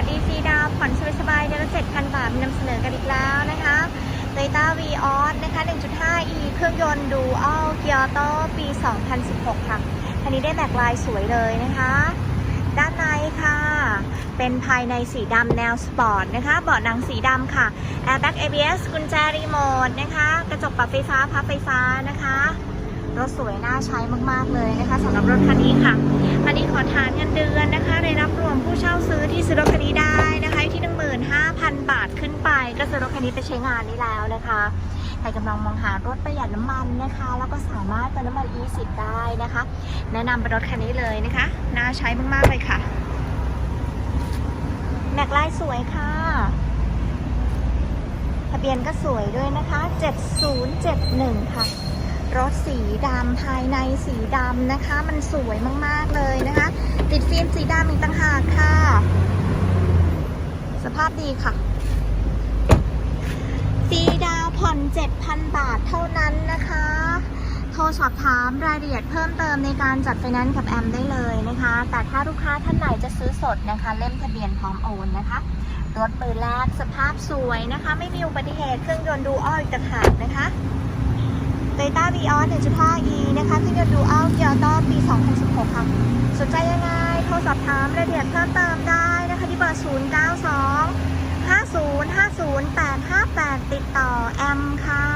วัสดีฟรีดาวผ่อนสบายๆเดือนละ7,000 บาทนำเสนอกันอีกแล้วนะคะ Toyota v ีออสนะคะ 1.5e เครื่องยนต์ดูอัลเกียร์โตปี 2016 ค่ะคันนี้ได้แม็กลายสวยเลยนะคะ ด้านในค่ะ เป็นภายในสีดำแนวสปอร์ตนะคะ เบาะหนังสีดำค่ะ Airbag ABS กุญแจรีโมทนะคะ กระจกปรับไฟฟ้าพับไฟฟ้านะคะรถสวยน่าใช้มากๆเลยนะคะสำหรับรถคันนี้ค่ะ คันนี้ขอทานเงินเดือนนะคะได้รับรวม บาทขึ้นไป ก็ซื้อรถคันนี้ไปใช้งานนี้แล้วนะคะใครกำลังมองหารถประหยัดน้ำมันนะคะ แล้วก็สามารถเติมน้ำมัน E10 ได้นะคะ แนะนำเป็นรถคันนี้เลยนะคะ น่าใช้มากๆเลยค่ะแม็กลายสวยค่ะ ทะเบียนก็สวยด้วยนะคะ 7071 ค่ะ รถสีดำภายในสีดำนะคะ มันสวยมากๆเลยนะคะ ติดฟิล์มสีดำอีกต่างหากค่ะ สภาพดีค่ะฟรีดาวน์ผ่อน 7,000 บาทเท่านั้นนะคะ โทรสอบถามรายละเอียดเพิ่มเติมในการจัดไฟแนนซ์กับแอมได้เลยนะคะ แต่ถ้าลูกค้าท่านไหนจะซื้อสดนะคะ เล่มทะเบียนพร้อมโอนนะคะ รถมือแรกสภาพสวยนะคะ ไม่มีอุบัติเหตุเครื่องยนต์ดูอ้อยต่างหากนะคะโตโยต้าวีออส 1.5e นะคะเครื่องยนต์ดูอัลเกียร์โตปี 2016 ค่ะ สนใจยังไง โทรสอบถามรายละเอียดเพิ่มเติมได้นะคะที่เบอร์ 092 5050 858 ติดต่อแอ มค่ะ